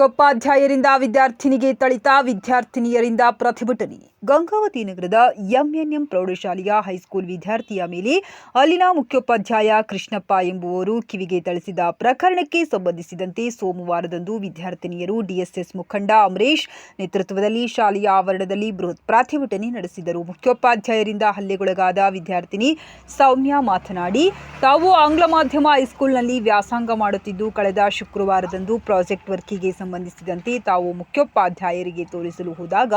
ಮುಖ್ಯೋಪಾಧ್ಯಾಯರಿಂದ ವಿದ್ಯಾರ್ಥಿನಿಗೆ ತಳಿತ, ವಿದ್ಯಾರ್ಥಿನಿಯರಿಂದ ಪ್ರತಿಭಟನೆ. ಗಂಗಾವತಿ ನಗರದ ಎಂಎನ್ಎಂ ಪ್ರೌಢಶಾಲೆಯ ಹೈಸ್ಕೂಲ್ ವಿದ್ಯಾರ್ಥಿಯ ಮೇಲೆ ಅಲ್ಲಿನ ಮುಖ್ಯೋಪಾಧ್ಯಾಯ ಕೃಷ್ಣಪ್ಪ ಎಂಬುವರು ಕಿವಿಗೆ ತಳಿಸಿದ ಪ್ರಕರಣಕ್ಕೆ ಸಂಬಂಧಿಸಿದಂತೆ ಸೋಮವಾರದಂದು ವಿದ್ಯಾರ್ಥಿನಿಯರು ಡಿಎಸ್ಎಸ್ ಮುಖಂಡ ಅಮರೇಶ್ ನೇತೃತ್ವದಲ್ಲಿ ಶಾಲೆಯ ಆವರಣದಲ್ಲಿ ಬೃಹತ್ ಪ್ರತಿಭಟನೆ ನಡೆಸಿದರು. ಮುಖ್ಯೋಪಾಧ್ಯಾಯರಿಂದ ಹಲ್ಲೆಗೊಳಗಾದ ವಿದ್ಯಾರ್ಥಿನಿ ಸೌಮ್ಯ ಮಾತನಾಡಿ, ತಾವು ಆಂಗ್ಲ ಮಾಧ್ಯಮ ಹೈಸ್ಕೂಲ್ನಲ್ಲಿ ವ್ಯಾಸಂಗ ಮಾಡುತ್ತಿದ್ದು, ಕಳೆದ ಶುಕ್ರವಾರದಂದು ಪ್ರಾಜೆಕ್ಟ್ ವರ್ಕಿಗೆ ಸಂಬಂಧಿಸಿದಂತೆ ತಾವು ಮುಖ್ಯೋಪಾಧ್ಯಾಯರಿಗೆ ತೋರಿಸಲು ಹೋದಾಗ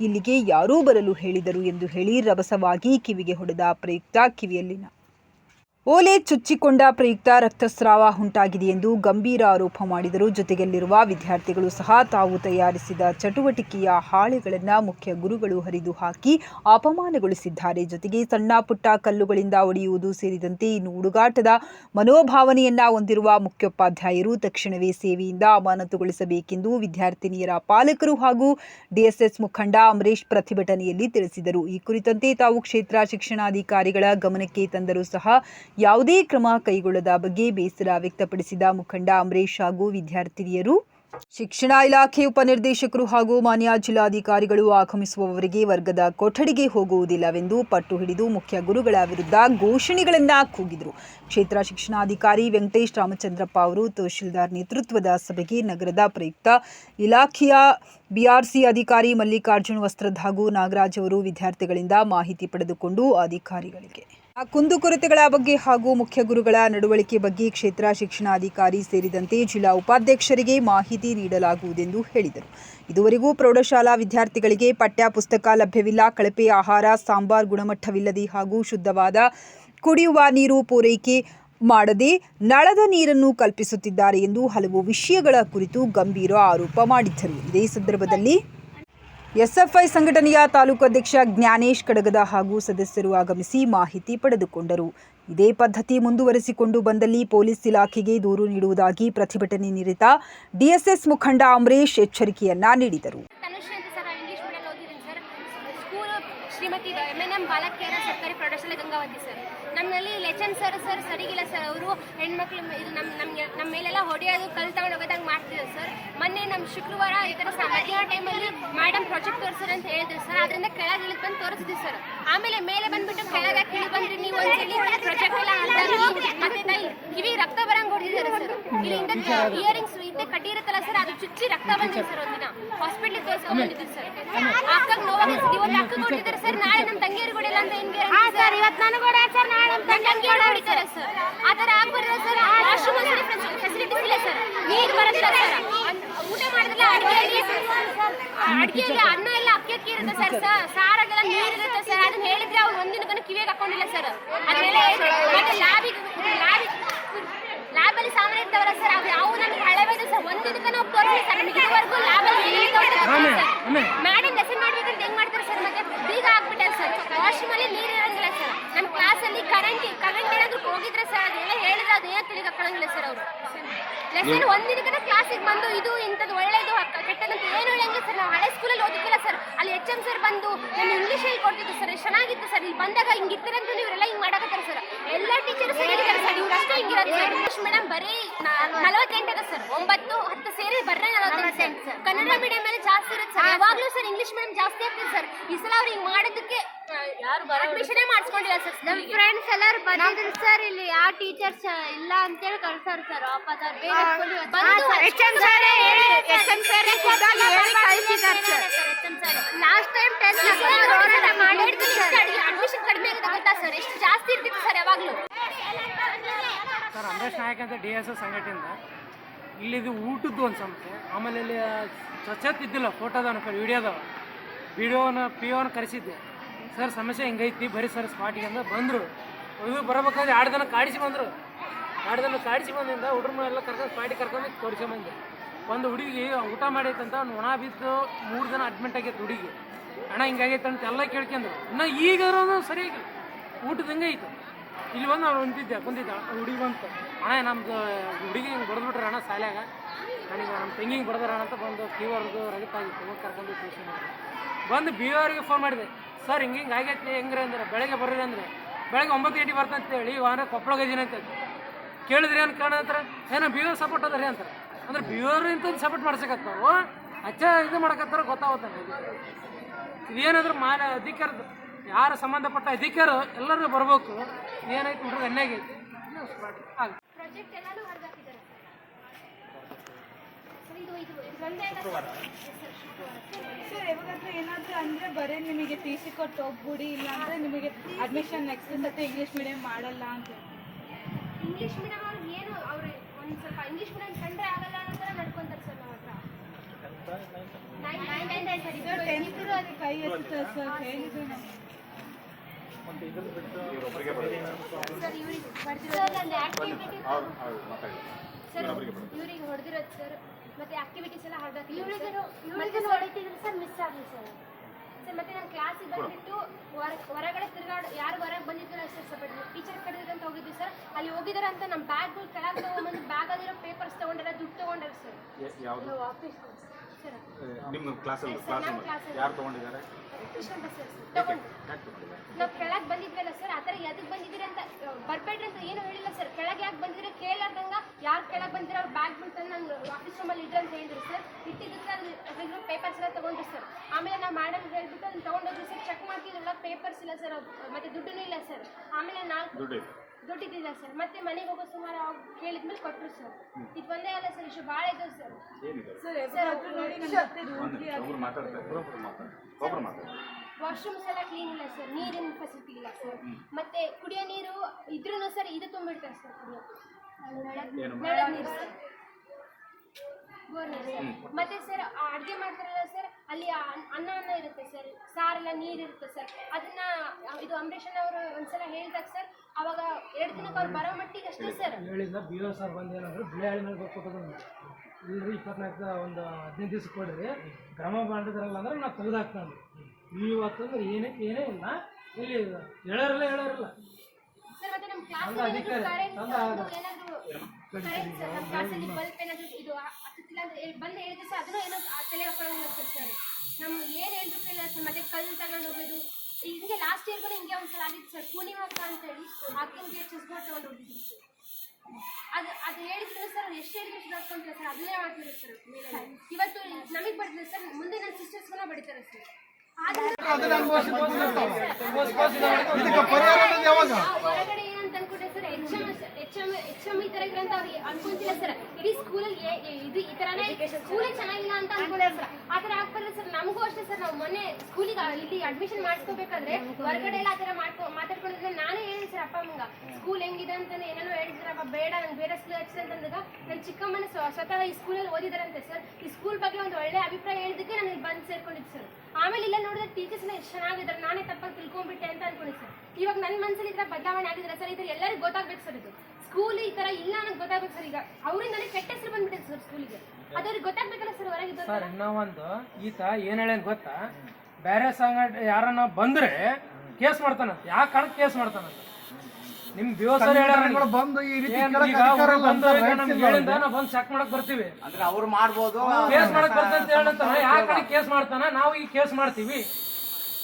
ಇಲ್ಲಿಗೆ ಯಾರೂ ಬರಲು ಹೇಳಿದರು ಎಂದು ಹೇಳಿ ರಭಸವಾಗಿ ಕಿವಿಗೆ ಹೊಡೆದ ಪ್ರಯುಕ್ತ ಕಿವಿಯಲ್ಲಿನ ಓಲೆ ಚುಚ್ಚಿಕೊಂಡ ಪ್ರಯುಕ್ತ ರಕ್ತಸ್ರಾವ ಉಂಟಾಗಿದೆ ಎಂದು ಗಂಭೀರ ಆರೋಪ ಮಾಡಿದರು. ಜೊತೆಗಲ್ಲಿರುವ ವಿದ್ಯಾರ್ಥಿಗಳು ಸಹ ತಾವು ತಯಾರಿಸಿದ ಚಟುವಟಿಕೆಯ ಹಾಳೆಗಳನ್ನು ಮುಖ್ಯ ಗುರುಗಳು ಹರಿದು ಹಾಕಿ ಅಪಮಾನಗೊಳಿಸಿದ್ದಾರೆ. ಜೊತೆಗೆ ಸಣ್ಣ ಪುಟ್ಟ ಕಲ್ಲುಗಳಿಂದ ಹೊಡೆಯುವುದು ಸೇರಿದಂತೆ ಇನ್ನು ಹುಡುಗಾಟದ ಮನೋಭಾವನೆಯನ್ನ ಹೊಂದಿರುವ ಮುಖ್ಯೋಪಾಧ್ಯಾಯರು ತಕ್ಷಣವೇ ಸೇವೆಯಿಂದ ಅಮಾನತುಗೊಳಿಸಬೇಕೆಂದು ವಿದ್ಯಾರ್ಥಿನಿಯರ ಪಾಲಕರು ಹಾಗೂ ಡಿಎಸ್ಎಸ್ ಮುಖಂಡ ಅಮರೇಶ್ ಪ್ರತಿಭಟನೆಯಲ್ಲಿ ತಿಳಿಸಿದರು. ಈ ಕುರಿತಂತೆ ತಾವು ಕ್ಷೇತ್ರ ಶಿಕ್ಷಣಾಧಿಕಾರಿಗಳ ಗಮನಕ್ಕೆ ತಂದರೂ ಸಹ ಯಾವುದೇ ಕ್ರಮ ಕೈಗೊಳ್ಳದ ಬಗ್ಗೆ ಬೇಸರ ವ್ಯಕ್ತಪಡಿಸಿದ ಮುಖಂಡ ಅಮರೇಶ್ ಹಾಗೂ ವಿದ್ಯಾರ್ಥಿನಿಯರು, ಶಿಕ್ಷಣ ಇಲಾಖೆ ಉಪನಿರ್ದೇಶಕರು ಹಾಗೂ ಮಾನ್ಯ ಜಿಲ್ಲಾಧಿಕಾರಿಗಳು ಆಗಮಿಸುವವರಿಗೆ ವರ್ಗದ ಕೊಠಡಿಗೆ ಹೋಗುವುದಿಲ್ಲವೆಂದು ಪಟ್ಟು ಹಿಡಿದು ಮುಖ್ಯ ಗುರುಗಳ ವಿರುದ್ಧ ಘೋಷಣೆಗಳನ್ನ ಕೂಗಿದರು. ಕ್ಷೇತ್ರ ಶಿಕ್ಷಣಾಧಿಕಾರಿ ವೆಂಕಟೇಶ್ ರಾಮಚಂದ್ರಪ್ಪ ಅವರು ತಹಶೀಲ್ದಾರ್ ನೇತೃತ್ವದ ಸಭೆಗೆ ನಗರದ ಪ್ರಯುಕ್ತ ಇಲಾಖೆಯ ಬಿಆರ್ಸಿ ಅಧಿಕಾರಿ ಮಲ್ಲಿಕಾರ್ಜುನ್ ವಸ್ತ್ರದ್ ಹಾಗೂ ನಾಗರಾಜ್ ಅವರು ವಿದ್ಯಾರ್ಥಿಗಳಿಂದ ಮಾಹಿತಿ ಪಡೆದುಕೊಂಡು ಅಧಿಕಾರಿಗಳಿಗೆ. ಆ ಕುಂದುಕೊರತೆಗಳ ಬಗ್ಗೆ ಹಾಗೂ ಮುಖ್ಯ ಗುರುಗಳ ನಡವಳಿಕೆ ಬಗ್ಗೆ ಕ್ಷೇತ್ರ ಶಿಕ್ಷಣಾಧಿಕಾರಿ ಸೇರಿದಂತೆ ಜಿಲ್ಲಾ ಉಪಾಧ್ಯಕ್ಷರಿಗೆ ಮಾಹಿತಿ ನೀಡಲಾಗುವುದೆಂದು ಹೇಳಿದರು. ಇದುವರೆಗೂ ಪ್ರೌಢಶಾಲಾ ವಿದ್ಯಾರ್ಥಿಗಳಿಗೆ ಪಠ್ಯ ಪುಸ್ತಕ ಲಭ್ಯವಿಲ್ಲ. ಕಳಪೆ ಆಹಾರ, ಸಾಂಬಾರ್ ಗುಣಮಟ್ಟವಿಲ್ಲದೆ ಹಾಗೂ ಶುದ್ಧವಾದ ಕುಡಿಯುವ ನೀರು ಪೂರೈಕೆ ಮಾಡದೆ ನಳದ ನೀರನ್ನು ಕಲ್ಪಿಸುತ್ತಿದ್ದಾರೆ ಎಂದು ಹಲವು ವಿಷಯಗಳ ಕುರಿತು ಗಂಭೀರ ಆರೋಪ ಮಾಡಿದ್ದರು. ಇದೇ ಸಂದರ್ಭದಲ್ಲಿ ಎಸ್ಎಫ್ಐ ಸಂಘಟನೆಯ ತಾಲೂಕು ಅಧ್ಯಕ್ಷ ಜ್ಞಾನೇಶ್ ಕಡಗದ ಹಾಗೂ ಸದಸ್ಯರು ಆಗಮಿಸಿ ಮಾಹಿತಿ ಪಡೆದುಕೊಂಡರು. ಇದೇ ಪದ್ಧತಿ ಮುಂದುವರೆಸಿಕೊಂಡು ಬಂದಲ್ಲಿ ಪೊಲೀಸ್ ಇಲಾಖೆಗೆ ದೂರು ನೀಡುವುದಾಗಿ ಪ್ರತಿಭಟನೆ ನಿರತ ಡಿಎಸ್ಎಸ್ ಮುಖಂಡ ಅಮರೇಶ್ ಎಚ್ಚರಿಕೆಯನ್ನ ನೀಡಿದರು. ಶ್ರೀಮತಿ ಎಂ ಎನ್ ಎಂ ಬಾಲಕಿಯರ ಸರ್ಕಾರಿ ಪ್ರೌಢಶಾಲೆ ಗಂಗಾವತಿ ಸರ್. ನಮ್ಮಲ್ಲಿ ಲೆಚನ್ ಸರ್ ಸರ್ ಸರಿಗಿಲ್ಲ ಸರ್. ಅವರು ಹೆಣ್ಮಕ್ಳು ಇದು ನಮ್ಮ ನಮಗೆ ನಮ್ಮ ಮೇಲೆಲ್ಲ ಹೊಡೆಯೋದು ಕಲ್ ತಗೊಂಡು ಹೋಗೋದಂಗೆ ನಮ್ಮ ಶುಕ್ರವಾರ ಈ ಥರ ಸ- ಮಧ್ಯಾಹ್ನ ಟೈಮಲ್ಲಿ ಮೇಡಮ್ ಪ್ರಾಜೆಕ್ಟ್ ತೋರಿಸ್ರಿ ಅಂತ ಹೇಳಿದ್ರು ಸರ್. ಅದರಿಂದ ಕೆಳಗೆ ಇಳಿದು ಬಂದು ತೋರಿಸಿದ್ವಿ ಸರ್. ಆಮೇಲೆ ಮೇಲೆ ಬಂದ್ಬಿಟ್ಟು ಕೆಳಗೆ ಕಿಳಿ ಬಂದ್ರಿ ನೀವು ಒಂದ್ಸಲಿ ಪ್ರಾಜೆಕ್ಟ್ ಎಲ್ಲ ಅಂತ ಮತ್ತೆ ಕಿವಿ ರಕ್ತ ಬರಂಗ್ ಹೊಡೆದಿದ್ದಾರೆ ಸರ್. ಇಲ್ಲಿಂದ ಇಯರಿಂಗ್ಸ್ ಇದ್ದೆ ಕಟ್ಟಿರುತ್ತಲ್ಲ ಸರ್ ಅದು ಚುಚ್ಚಿ ರಕ್ತ ಬಂದಿದೆ ಸರ್ ಒಂದಿನ. ಹಾಸ್ಪಿಟ್ಲಿಗೆ ತೋರಿಸ್ಕೊಂಡ್ ಬಂದಿದ್ವಿ ಸರ್. ಅಕ್ಕಗ್ ನೋವಾಗಿದೆ ಸರ್ ಇವತ್ತು ಅಕ್ಕ ಕೊಟ್ಟಿದ್ದಾರೆ ಸರ್. ನಾಳೆ ನಮ್ಮ ತಂಗಿಯರು ಕೊಡಿಲ್ಲ ಅಂತ ಹೆಂಗೆ ಸರ್? ಇವತ್ತು ನನಗೆ ಹೊಡ್ಯಾರ ಸರ್ ನಾಳೆ ನಮ್ಮ ತಂಗಿಯರು ಹೊಡಿತಾರೆ ಸರ್. ಆ ಥರ ಆಗ್ಬಾರ್ದು ಸರ್? ವಾಶ್ರೂಮ್ ಫೆಸಿಲಿಟೀಸ್ ಇಲ್ಲ ಸರ್. ನೀರು ಬರೋದಿಲ್ಲ ಸರ್. ಊಟ ಮಾಡಿದ್ರೆ ಅಡಿಗೆಯಲ್ಲಿ ಅಡಿಗೆಯಲ್ಲಿ ಅನ್ನ ಎಲ್ಲ ಅಕ್ಕಿ ಅಕ್ಕಿ ಇರುತ್ತೆ ಸರ್ ಸ- ಸಾರಾಗೆಲ್ಲ ನೀರಿರುತ್ತೆ ಸರ್ ಅದನ್ನ ಹೇಳಿದ್ರೆ ಅವ್ರು ಒಂದಿನಕ್ಕೂ ಕಿವಿಗೆ ಹಾಕೊಂಡಿಲ್ಲ ಸರ್ ಅದನ್ನೆಲ್ಲ. ಮತ್ತೆ ಲ್ಯಾಬಿಗೆ ಲ್ಯಾಬಿಗೆ ಲ್ಯಾಬಲ್ಲಿ ಸಾಮಾನು ಇರ್ತಾವಲ್ಲ ಸರ್ ಅವು ಯಾವ ನಮಗೆ ಹಳೆವೇದು ಸರ್ ಒಂದಿನಕ್ಕೆ ನಾವು ತೋರಿಸಿ ಸರ್ ನಮಗೆ ಇದುವರೆಗೂ ಲ್ಯಾಬಲ್ಲಿ ಮೇಡಮ್ ಲೆಸನ್ ಮಾಡ್ಬೇಕಂತ ಹೆಂಗ್ ಮಾಡ್ತಾರೆ ಸರ್ ಮತ್ತೆ ಬೀಗ ಹಾಕ್ಬಿಟ್ಟಾರೆ ಸರ್ ವಾಶ್ರೂಮಲ್ಲಿ ನೀರು ಇರೋಂಗಿಲ್ಲ ಸರ್ ನಮ್ಮ ಕ್ಲಾಸಲ್ಲಿ ಕರೆಂಟ್ ಕರೆಂಟ್ ಏನಾದ್ರು ಹೋಗಿದ್ರೆ ಸರ್ ಅದೆಲ್ಲ ಹೇಳಿದ್ರೆ ಅದು ಏನು ತಿಳಿಗೆ ಹಾಕೊಳ್ಳಂಗಿಲ್ಲ ಸರ್ ಅವರು. ಲೆಸನ್ ಒಂದಿನಕ್ಕೆ ಕ್ಲಾಸಿಗೆ ಬಂದು ಇದು ಇಂಥದ್ದು ಒಳ್ಳೇದು ಕೆಟ್ಟದಂತ ಏನು ಹೇಳಂಗಿಲ್ಲ ಸರ್ ನಾವು ಹಳೆ ಸ್ಕೂಲಲ್ಲಿ ಓದಿದ್ದಿಲ್ಲ ಸರ್ ಅಲ್ಲಿ ಎಚ್ ಎಂ ಸರ್ ಬಂದು ನನ್ನ ಇಂಗ್ಲೀಷ್ ಹೇಳಿ ಕೊಡ್ತಿದ್ದು ಸರ್ ಚೆನ್ನಾಗಿತ್ತು ಸರ್ ಇಲ್ಲಿ ಬಂದಾಗ ಹಿಂಗಿರ್ತಾರೆ ಅಂತ ಇವರೆಲ್ಲ ಹಿಂಗೆ ಮಾಡಕತ್ತಾರೆ ಸರ್ ಎಲ್ಲ ಟೀಚರ್ಸ್ ಹೇಳಿದ್ದಾರೆ ಸರ್ ಇವ್ರು ಅಷ್ಟೇ ಹಿಂಗಿರೋದು ಸರ್ ಇಂಗ್ಲೀಷ್ ಮೇಡಮ್ ಬರೀ ನಲವತ್ತೆಂಟು ಅದ ಸರ್ ಒಂಬತ್ತು ಹತ್ತು ಸೇರಿ ಬರ್ರೆ ನಲವತ್ತೆಂಟು ಸರ್ ಕನ್ನಡ ಮೀಡಿಯಂ ಮೇಲೆ ಜಾಸ್ತಿ ಇರುತ್ತೆ ಸರ್ ಯಾವಾಗಲೂ ಸರ್ ಇಂಗ್ಲಿಷ್ ಮೀಡಿಯಂ ಜಾಸ್ತಿ ಆಗ್ತದೆ ಸರ್ ಈ ಸಲ ಅವ್ರಿಗೆ ಮಾಡೋದಕ್ಕೆ ಯಾರು ಅಡ್ಮಿಷನೇ ಮಾಡಿಸ್ಕೊಂಡಿಲ್ಲ ಸರ್ ನಮ್ಮ ಫ್ರೆಂಡ್ಸ್ ಎಲ್ಲರೂ ಬಂದಿದ್ರು ಸರ್ ಇಲ್ಲಿ ಯಾವ ಟೀಚರ್ಸ್ ಇಲ್ಲ ಅಂತೇಳಿ ಕಳ್ಸಾರ ಸರ್ ವಾಪಸ್ ಅವ್ರು ಬೇರೆ ಲಾಸ್ಟ್ ಟೈಮ್ ಟೆಸ್ಟ್ ಅಡ್ಮಿಷನ್ ಕಡಿಮೆ ಆಗಿದೆ ಗೊತ್ತಾ ಸರ್ ಎಷ್ಟು ಜಾಸ್ತಿ ಇರ್ತಿತ್ತು ಸರ್ ಯಾವಾಗಲೂ? ಸರ್, ಅಂಬರೀಷ್ ನಾಯಕ್ ಅಂತ ಡಿ ಎಸ್ ಎಸ್ ಸಂಘಟನೆಯಿಂದ ಇಲ್ಲಿದು ಊಟದ್ದು ಒಂದು ಸಂಸ್ಥೆ. ಆಮೇಲೆ ಇಲ್ಲಿ ಸ್ವಚ್ಛತೆ ಇದ್ದಿಲ್ಲ ಫೋಟೋದ ಅನ್ಕೊಂಡು ವಿಡಿಯೋದವ ವಿಡಿಯೋನ ಪಿ ಒನ ಕರೆಸಿದ್ದೆ. ಸರ್, ಸಮಸ್ಯೆ ಹಿಂಗೈತಿ, ಬರೀ ಸರ್, ಸ್ಪಾಟಿಗೆ ಅಂದ್ರೆ ಬಂದರು. ಇದು ಬರಬೇಕಾದ್ರೆ ಎರಡು ದಿನ ಕಾಡಿಸಿ ಬಂದರು. ಎರಡು ದಿನ ಕಾಡಿಸಿ ಬಂದಿಂದ ಹುಡುಗರು ಎಲ್ಲ ಕರ್ಕೊಂಡು ಸ್ಪಾಟಿಗೆ ಕರ್ಕೊಂಡು ತೋರಿಸ್ಕೊಂಬಂದೆ ಒಂದು ಹುಡುಗಿ ಊಟ ಮಾಡೈತಂತ ಅವ್ನು ಒಣ ಬಿದ್ದು ಮೂರು ದಿನ ಅಡ್ಮಿಟ್ ಆಗೈತೆ ಹುಡುಗಿ. ಅಣ್ಣ, ಹಿಂಗಾಗೈತೆ ಅಂತ ಎಲ್ಲ ಕೇಳ್ಕೊಂಡ್ರು. ಇನ್ನೂ ಈಗ ಸರಿಯಾಗಿ ಊಟದಂಗೆ ಹಂಗೈತೆ. ಇಲ್ಲಿ ಬಂದು ಅವ್ನು ಕುಂತಿದ್ದೆ ಕುಂತಿದ್ದ ಹುಡುಗಿ ಬಂತು. ಅಣ್ಣ, ನಮ್ದು ಹುಡುಗಿ ಹಿಂಗೆ ಬಡ್ದ್ಬಿಟ್ರೆ ಅಣ್ಣ ಶಾಲ್ಯಾಗ ನನಗೆ ನಮ್ಮ ತಂಗಿ ಹಿಂಗೆ ಬಡ್ದಾರ ಅಣ್ಣ ಅಂತ ಬಂದು ಫೀವರ್ದು ರಗತ್ತಾಗಿತ್ತು ಹೋಗಿ ಕರ್ಕೊಂಡು ಟ್ಯೂಷನ್ ಬಂದು ಬಿ ಅವರಿಗೆ ಫೋನ್ ಮಾಡಿದೆ. ಸರ್, ಹಿಂಗೆ ಹಿಂಗೆ ಆಗೈತೆ ಹೆಂಗ್ರಿ? ಅಂದ್ರೆ, ಬೆಳಗ್ಗೆ ಬರ್ರಿ ಅಂದರೆ. ಬೆಳಗ್ಗೆ ಒಂಬತ್ತು ಗಂಟೆ ಬರ್ತಂತ ಹೇಳಿ ವಾರ ಕೊಪ್ಪಳಗೆ ಇದೀನಿ ಅಂತ ಕೇಳಿದ್ರಿ? ಏನು ಕಾಣ ಅಂತಾರೆ. ಏನೋ ಬಿ ಓ ಸಪೋರ್ಟ್ ಅದ ರೀ ಅಂತಾರೆ. ಅಂದ್ರೆ ಅವರು ಇಂತ ಸಪೋರ್ಟ್ ಮಾಡ್ಸಕತ್ತಾವ ಅಚ್ಚ ಇದು ಮಾಡಕತ್ತಾರ, ಗೊತ್ತಾಗುತ್ತೆ ಇದೇನಾದ್ರೂ ಮಾನ ಅಧಿಕಾರದ ಯಾರ ಸಂಬಂಧಪಟ್ಟ ಅಧಿಕಾರ ಎಲ್ಲರೂ ಬರಬೇಕು ಏನಾಯ್ತು ಹುಡುಗ ಅನ್ಯಾಗೈತಿ ಸರ್ ಇದು ಇದು ಇದು ಒಂದೇ ಅಲ್ಲ ಸರ್ ಸರ್ ಯಾವಾಗಾದ್ರೂ ಏನಾದ್ರೂ ಅಂದ್ರೆ ಬರೀ ನಿಮಗೆ ಟಿ ಸಿ ಕೊಟ್ಟು ಹೋಗ್ಬಿಡಿ ಇಲ್ಲ ಅಂದ್ರೆ ನಿಮಗೆ ಅಡ್ಮಿಷನ್ ನೆಕ್ಸ್ಟ್ ಸತಿ ಇಂಗ್ಲಿಷ್ ಮೀಡಿಯಂ ಮಾಡಲ್ಲ ಅಂತ ಇಂಗ್ಲೀಷ್ ಮೀಡಿಯಂ ಅವ್ರು ಏನು ಅವ್ರು ಒಂದು ಸ್ವಲ್ಪ ಇಂಗ್ಲೀಷ್ ಮೀಡಿಯಂ ಕಂಡ್ರೆ ಆಗಲ್ಲ ಅಂತ ಥರ ನಡ್ಕೊಂತಾರೆ ಸರ್ ನಮ್ಮ ಹತ್ರ ಟೆಂತ್ ಅದು ಕೈ ಎತ್ತುತ್ತಾರೆ ಸರ್ ಹೇಳಿದ್ರು ನಮ್ಗೆ ಇವ್ರಿಗೆ ಸರ್ ಅಲ್ಲಿ ಆಕ್ಟಿವಿಟಿ ಸರ್ ಇವ್ರಿಗೆ ಹೊಡೆದಿರೋದು ಸರ್. ಮತ್ತೆ ಆಕ್ಟಿವಿಟೀಸ್ ಎಲ್ಲ ಹೊಡೆದ ಇವಳಿಗೆ ಇವಳಿಗೆ ಹೊಡಿತಿದ್ರು ಸರ್ ಮಿಸ್ ಆಗಲಿ ಸರ್. ಸರ್ ಮತ್ತೆ ನಾನು ಕ್ಲಾಸಿಗೆ ಬಂದ್ಬಿಟ್ಟು ಹೊರ ಹೊರಗಡೆ ತಿರುಗಾಡ ಯಾರು ಹೊರಗೆ ಬಂದಿದ್ರು ಸರ್ ಟೀಚರ್ ಕರೆದಿದ್ರು ಅಂತ ಹೋಗಿದ್ವಿ ಸರ್. ಅಲ್ಲಿ ಹೋಗಿದಾರೆ ಅಂತ ನಮ್ಮ ಬ್ಯಾಗ್ಗಳು ಕೆಳಗೆ ಬ್ಯಾಗ್ ಅಲ್ಲಿರೋ ಪೇಪರ್ಸ್ ತೊಗೊಂಡಾರ ದುಡ್ಡು ತೊಗೊಂಡಾರ ಸರ್. ಯಾವುದು? ವಾಪಸ್ ಸರ್. ನಿಮ್ಮ ಕ್ಲಾಸಲ್ಲಿ ಸರ್, ಕ್ಲಾಸ್ ಯಾರು ತೊಗೊಂಡಿದ್ದಾರೆ? ನಾವು ಕೆಳಗೆ ಬಂದಿದ್ವಲ್ಲ ಸರ್ ಆ ಥರ ಎದಕ್ಕೆ ಬಂದಿದ್ದೀರಿ ಅಂತ ಬರ್ಬೇಡ್ರಿ ಅಂತ ಏನು ಹೇಳಿಲ್ಲ ಸರ್ ಕೆಳಗೆ ಯಾಕೆ ಬಂದಿದ್ರೆ ಕೇಳಾರ್ದಂಗ ಯಾರು ಕೆಳಗೆ ಬಂದಿರೋ ಅವ್ರು ಬ್ಯಾಗ್ ಬಿಟ್ಟು ನಾನು ಆಫೀಸ್ ರೂಮಲ್ಲಿ ಇಡ್ರಿ ಅಂತ ಹೇಳಿದ್ರು ಸರ್ ಇಟ್ಟಿದ್ದಕ್ಕೆ ಅದ್ರ ಪೇಪರ್ಸ್ ಎಲ್ಲ ತಗೊಂಡ್ರು ಸರ್ ಆಮೇಲೆ ನಾವು ಮೇಡಮ್ ಹೇಳ್ಬಿಟ್ಟು ಅದನ್ನ ತೊಗೊಂಡೋದ್ರು ಸರ್ ಚೆಕ್ ಮಾಡ್ತಿದ್ರಲ್ಲ ಪೇಪರ್ಸ್ ಇಲ್ಲ ಸರ್ ಮತ್ತೆ ದುಡ್ಡು ಇಲ್ಲ ಸರ್ ಆಮೇಲೆ ನಾಲ್ಕು ದುಡ್ಡು ದುಡ್ಡಿದ್ದಿಲ್ಲ ಸರ್. ಮತ್ತೆ ಮನೆಗೆ ಹೋಗೋ ಸುಮಾರು ಅವ್ರು ಕೇಳಿದ್ಮೇಲೆ ಕೊಟ್ಟರು ಸರ್. ಇದು ಒಂದೇ ಅಲ್ಲ ಸರ್ ಇಷ್ಟು ಭಾಳ ಇದ್ದವು ಸರ್. ವಾಶ್ರೂಮ್ಸ್ ಎಲ್ಲ ಕ್ಲೀನ್ ಇಲ್ಲ ಸರ್ ನೀರಿನ ಫೆಸಿಲಿಟಿ ಇಲ್ಲ ಸರ್. ಮತ್ತೆ ಕುಡಿಯೋ ನೀರು ಇದ್ರೂ ಸರ್ ಇದು ತುಂಬಿಡ್ತಾರೆ ಸರ್ ಬೋರ್ ನೀರು ಸರ್. ಮತ್ತೆ ಸರ್ ಅಡುಗೆ ಮಾಡ್ತಾರಲ್ಲ ಸರ್ ಅಲ್ಲಿ ಅನ್ನ ಅನ್ನ ಇರುತ್ತೆ ಸರ್ ಸಾರೆಲ್ಲ ನೀರು ಇರುತ್ತೆ ಸರ್. ಅದನ್ನ ಇದು ಅಂಬರೀಷನ್ ಅವರು ಒಂದ್ಸಲ ಹೇಳಿದಾಗ ಸರ್ ಅವಾಗ ಎರಡು ದಿನಕ್ಕೆ ಅವ್ರು ಬರೋ ಮಟ್ಟಿಗೆ ಅಷ್ಟೇ ಸರ್. ಹೇಳಿಲ್ಲ ಬಿ ಓ ಸರ್ ಬಂದು ಏನಾದ್ರು ಬಿಳೆ ಮೇಲೆ ಇಲ್ಲರಿ ಇಪ್ಪತ್ನಾಲ್ಕು ಒಂದು ಹದಿನೈದು ದಿವಸ ಕೊಡ್ರಿ ಕ್ರಮ ಮಾಡಿದ್ರಲ್ಲ ಅಂದ್ರೆ ನಾವು ತೆಗೆದಾಕ್ತಾನೆ ಇವತ್ತಂದ್ರೆ ಏನಕ್ಕೆ ಏನೇ ಇಲ್ಲ ಇಲ್ಲಿ ಹೇಳೋರಲ್ಲ ಹೇಳೋರಿಲ್ಲ. ಅಧಿಕಾರಿ. ಏನಾದ್ರು ಇದು ಬಂದು ಹೇಳಿದ್ರೆ ಸರ್ ಅದನ್ನು ಏನೋ ಆ ತಲೆ ಹಾಕೊಳ್ಳೋಂಗಿಲ್ಲ ಸರ್ ನಮ್ಮ ಏನು ಹೇಳಿದ್ರು ಇಲ್ಲ ಸರ್ ಮತ್ತೆ ಕಲ್ಲು ತಗೊಂಡು ಹೋಗೋದು ಹಿಂಗೆ ಲಾಸ್ಟ್ ಕೂಡ ಹಿಂಗೆ ಒಂದ್ಸಲ ಆಗಿತ್ತು ಸರ್ ಪೂರ್ಣಿಮಾ ಅಕ್ಕ ಅಂತ ಹೇಳಿ ಅಕ್ಕನಿಗೆ ಚೆಸ್ಬೋರ್ಡ್ ತಗೊಂಡು ಹೋಗಿದ್ವಿ ಸರ್ ಅದು ಅದು ಹೇಳಿದ್ರು ಸರ್ ಎಷ್ಟು ಹೇಳಿದ್ರು ಸುಧಾರಿಸ್ಕೊಂತಾರೆ ಸರ್ ಅದನ್ನೇ ಮಾಡ್ತಿದ್ರು ಸರ್ ಇವತ್ತು ನಮಗೆ ಬರ್ತದೆ ಸರ್ ಮುಂದೆ ನನ್ನ ಸಿಸ್ಟರ್ಸ್ಗೂ ಬಡಿತಾರೆ ಸರ್ ಆದ್ರೆ ಹೊರಗಡೆ ಏನಂತ ಅನ್ಕೊಂಡೆ ಸರ್ ಎಚ್ ಎಚ್ ಎಂ ಈ ತರ ಇದ್ರೆ ಅಂತ ಅವ್ರಿಗೆ ಅನ್ಕೊಂತಿಲ್ಲ ಸರ್. ಇಡೀ ಸ್ಕೂಲಲ್ಲಿ ಇದು ಈ ತರನೇ ಸ್ಕೂಲೇ ಚೆನ್ನಾಗಿಲ್ಲ ಅಂತ ಅನ್ಕೊಂಡೆ ಸರ್. ಆ ತರ ಆಗ್ಬಾರ್ದು ಸರ್. ನಮಗೂ ಅಷ್ಟೇ ಸರ್. ನಾವು ಮೊನ್ನೆ ಸ್ಕೂಲಿಗೆ ಇಲ್ಲಿ ಅಡ್ಮಿಷನ್ ಮಾಡಿಸ್ಕೋಬೇಕಾದ್ರೆ ಹೊರಗಡೆ ಎಲ್ಲ ಆ ಥರ ಮಾಡ್ಕೊ ಮಾತಾಡ್ಕೊಂಡಿದ್ರೆ ನಾನೇ ಹೇಳಿದೆ ಸರ್ ಅಪ್ಪ ಅಮ್ಮಂಗ. ಸ್ಕೂಲ್ ಹೆಂಗಿದೆ ಅಂತಾನೆ ಏನೇನೋ ಹೇಳಿದ್ರಪ್ಪ ಬೇಡ ನಂಗೆ ಬೇರೆ ಸ್ಕೂಲ್ ಹಚ್ಚಿದೆ ಅಂತಂದಾಗ ನನ್ನ ಚಿಕ್ಕಮ್ಮನ ಸ್ವ- ಸ್ವತಃ ಈ ಸ್ಕೂಲಲ್ಲಿ ಓದಿದಾರಂತೆ ಸರ್. ಈ ಸ್ಕೂಲ್ ಬಗ್ಗೆ ಒಂದು ಒಳ್ಳೆ ಅಭಿಪ್ರಾಯ ಹೇಳಿದಕ್ಕೆ ನಾನು ಇಲ್ಲಿ ಬಂದು ಸೇರ್ಕೊಂಡಿದ್ದು ಸರ್. ಆಮೇಲೆ ಇಲ್ಲ ನೋಡಿದ್ರೆ ಟೀಚರ್ಸ್ನ ಎಷ್ಟು ಚೆನ್ನಾಗಿದ್ದಾರೆ ನಾನೇ ತಪ್ಪಾಗಿ ತಿಳ್ಕೊಂಡ್ಬಿಟ್ಟೆ ಅಂತ ಅನ್ಕೊಂಡಿದ್ದೆ ಸರ್. ಇವಾಗ ನನ್ನ ಮನಸ್ಸಲ್ಲಿ ಇದ್ರ ಬದಲಾವಣೆ ಆಗಿದ್ರೆ ಸರ್? ಇದು ಎಲ್ಲರಿಗೂ ಗೊತ್ತಾಗ್ಬೇಕು ಸರ್ ಇದು. ಸ್ಕೂಲ್ ಈ ತರ ಇಲ್ಲ ಅನ್ನೋದು ಗೊತ್ತಾಗ್ಬೇಕು ಸರ್ ಈಗ. ಅವರಿಂದಲೇ ನನಗೆ ಕೆಟ್ಟ ಹೆಸರು ಬಂದ್ಬಿಟ್ಟಿದೆ ಸರ್ ಸ್ಕೂಲಿಗೆ. ಅದವ್ರಿಗೆ ಗೊತ್ತಾಗ್ಬೇಕಲ್ಲ ಸರ್ ಹೊರಗಿದ್ದು ಸರ್ ಇನ್ನೊಂದು ಒಂದು ಈತ ಏನ್ ಹೇಳ ಗೊತ್ತಾ? ಬೇರೆ ಸಂಘಟ ಯಾರನ್ನ ಬಂದ್ರೆ ಕೇಸ್ ಮಾಡ್ತಾನ ಯಾವ ಕಾರಣ ಕೇಸ್ ಮಾಡ್ತಾನ ನಿಮ್ ಬಿಒ ಸರ್ ಹೇಳ್ಯಾರ ಬಂದು ಈ ರೀತಿ ಬಂದು ಚೆಕ್ ಮಾಡಕ್ ಬರ್ತೀವಿ. ಅಂದ್ರೆ ಅವ್ರು ಮಾಡ್ಬೋದು. ಕೇಸ್ ಮಾಡಕ್ ಬರ್ತಂತ ಹೇಳಂತಾನೆ ಯಾವ ಕಡೆ ಕೇಸ್ ಮಾಡ್ತಾನ ನಾವು ಈ ಕೇಸ್ ಮಾಡ್ತೀವಿ.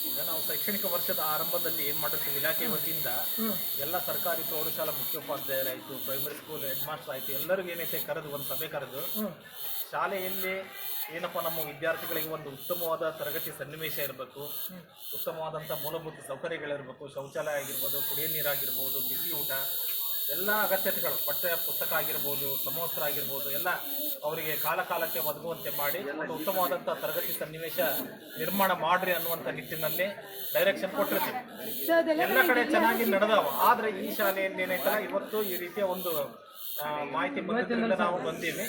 ಈಗ ನಾವು ಶೈಕ್ಷಣಿಕ ವರ್ಷದ ಆರಂಭದಲ್ಲಿ ಏನ್ ಮಾಡಿರ್ತೀವಿ ಇಲಾಖೆ ವತಿಯಿಂದ ಎಲ್ಲ ಸರ್ಕಾರಿ ಪ್ರೌಢಶಾಲಾ ಮುಖ್ಯೋಪಾಧ್ಯಾಯರಾಯ್ತು ಪ್ರೈಮರಿ ಸ್ಕೂಲ್ ಹೆಡ್ ಮಾಸ್ಟರ್ ಆಯ್ತು ಎಲ್ಲರಿಗೂ ಏನೈತೆ ಕರೆದು ಒಂದು ಸಭೆ ಕರೆದು ಶಾಲೆಯಲ್ಲಿ ಏನಪ್ಪ ನಮ್ಮ ವಿದ್ಯಾರ್ಥಿಗಳಿಗೆ ಒಂದು ಉತ್ತಮವಾದ ತರಗತಿ ಸನ್ನಿವೇಶ ಇರಬೇಕು ಉತ್ತಮವಾದಂಥ ಮೂಲಭೂತ ಸೌಕರ್ಯಗಳಿರಬೇಕು ಶೌಚಾಲಯ ಆಗಿರ್ಬೋದು ಕುಡಿಯ ನೀರಾಗಿರ್ಬೋದು ಬಿಸಿ ಊಟ ಎಲ್ಲ ಅಗತ್ಯತೆಗಳು ಪಠ್ಯ ಪುಸ್ತಕ ಆಗಿರ್ಬೋದು ಸಮವಸ್ತ್ರ ಆಗಿರ್ಬೋದು ಎಲ್ಲ ಅವರಿಗೆ ಕಾಲ ಕಾಲಕ್ಕೆ ಒದಗುವಂತೆ ಮಾಡಿ ಒಂದು ಉತ್ತಮವಾದಂಥ ತರಗತಿ ಸನ್ನಿವೇಶ ನಿರ್ಮಾಣ ಮಾಡ್ರಿ ಅನ್ನುವಂಥ ನಿಟ್ಟಿನಲ್ಲಿ ಡೈರೆಕ್ಷನ್ ಕೊಟ್ಟಿರ್ತೀವಿ. ಎಲ್ಲ ಕಡೆ ಚೆನ್ನಾಗಿ ನಡೆದವ. ಆದ್ರೆ ಈ ಶಾಲೆಯಲ್ಲಿ ಏನೈತಲ್ಲ ಇವತ್ತು ಈ ರೀತಿಯ ಒಂದು ಮಾಹಿತಿ ಬಂದಿದ್ದರಿಂದ ನಾವು ಬಂದೀವಿ.